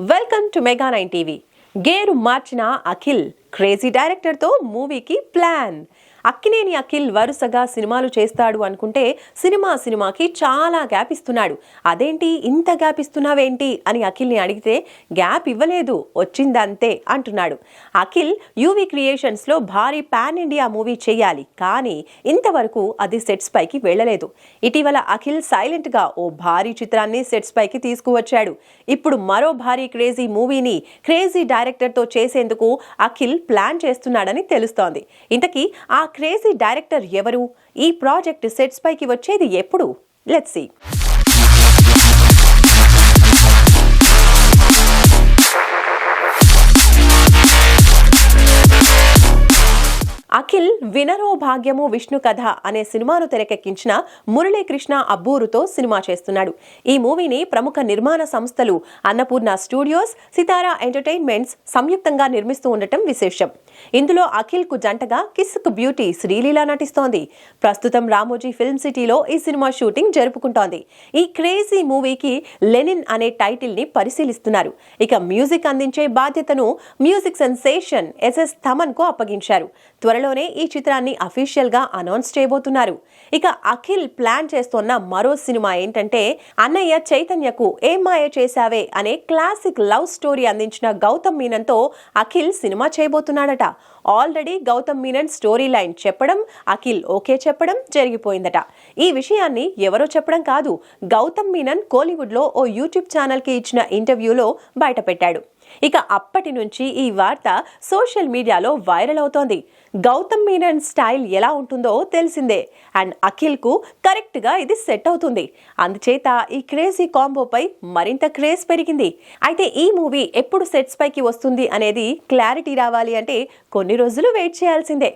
Welcome to mega nine TV gear మార్చిన Akhil crazy డైరెక్టర్తో మూవీకి plan Akkineni Akhil వరుసగా సినిమాలు చేస్తాడు అనుకుంటే సినిమా సినిమాకి చాలా గ్యాప్ ఇస్తున్నాడు. అదేంటి? ఇంత గ్యాప్ ఇస్తున్నావేంటి? అని అఖిల్ని అడిగితే గ్యాప్ ఇవ్వలేదు వచ్చిందంతే అంటున్నాడు. అఖిల్ యూవీ క్రియేషన్స్లో భారీ పాన్ ఇండియా మూవీ చేయాలి కానీ ఇంతవరకు అది సెట్స్ పైకి వెళ్ళలేదు. ఇటీవల అఖిల్ సైలెంట్గా ఓ భారీ చిత్రాన్ని సెట్స్ పైకి తీసుకువచ్చాడు. ఇప్పుడు మరో భారీ క్రేజీ మూవీని క్రేజీ డైరెక్టర్తో చేసేందుకు అఖిల్ ప్లాన్ చేస్తున్నాడని తెలుస్తోంది. ఇంతకీ ఆ క్రేజీ డైరెక్టర్ ఎవరు? ఈ ప్రాజెక్ట్ సెట్స్ పైకి వచ్చేది ఎప్పుడు? లెట్స్ సీ అఖిల్ వినరో భాగ్యము విష్ణు కథ అనే సినిమాను తెరకెక్కించిన మురళీకృష్ణ అబ్బూరుతో సినిమా చేస్తున్నాడు. ఈ మూవీని ప్రముఖ నిర్మాణ సంస్థలు అన్నపూర్ణ స్టూడియోస్ సితారా ఎంటర్టైన్మెంట్స్ సంయుక్తంగా నిర్మిస్తూ ఉండటం విశేషం. ఇందులో అఖిల్కు జంటగా కిస్క్ బ్యూటీ శ్రీలీల నటిస్తోంది. ప్రస్తుతం రామోజీ ఫిల్మ్ సిటీలో ఈ సినిమా షూటింగ్ జరుపుకుంటోంది. ఈ క్రేజీ మూవీకి లెనిన్ అనే టైటిల్ని పరిశీలిస్తున్నారు. ఇక మ్యూజిక్ అందించే బాధ్యతను మ్యూజిక్ సెన్సేషన్ ఎస్ఎస్ థమన్కు అప్పగించారు. త్వరలోనే ఈ చిత్రాన్ని అఫీషియల్గా అనౌన్స్ చేయబోతున్నారు. ఇక అఖిల్ ప్లాన్ చేస్తున్న మరో సినిమా ఏంటంటే అన్నయ్య చైతన్యకు ఏం మాయ చేశావే అనే క్లాసిక్ లవ్ స్టోరీ అందించిన గౌతమ్ మీనన్తో Akhil cinema చేయబోతున్నాడట. Already Gautham Menon story line చెప్పడం అఖిల్ ఓకే చెప్పడం జరిగిపోయిందట. ఈ విషయాన్ని ఎవరో చెప్పడం కాదు గౌతమ్ మీనన్ కోలీవుడ్లో ఓ యూట్యూబ్ ఛానల్కి ఇచ్చిన ఇంటర్వ్యూలో బయటపెట్టాడు. ఇక అప్పటి నుంచి ఈ వార్త సోషల్ మీడియాలో వైరల్ అవుతోంది. గౌతమ్ మీనన్ స్టైల్ ఎలా ఉంటుందో తెలిసిందే. అండ్ అఖిల్కు కరెక్ట్గా ఇది సెట్ అవుతుంది. అందుచేత ఈ క్రేజీ కాంబోపై మరింత క్రేజ్ పెరిగింది. అయితే ఈ మూవీ ఎప్పుడు సెట్స్ పైకి వస్తుంది అనేది క్లారిటీ రావాలి అంటే కొన్ని రోజులు వెయిట్ చేయాల్సిందే.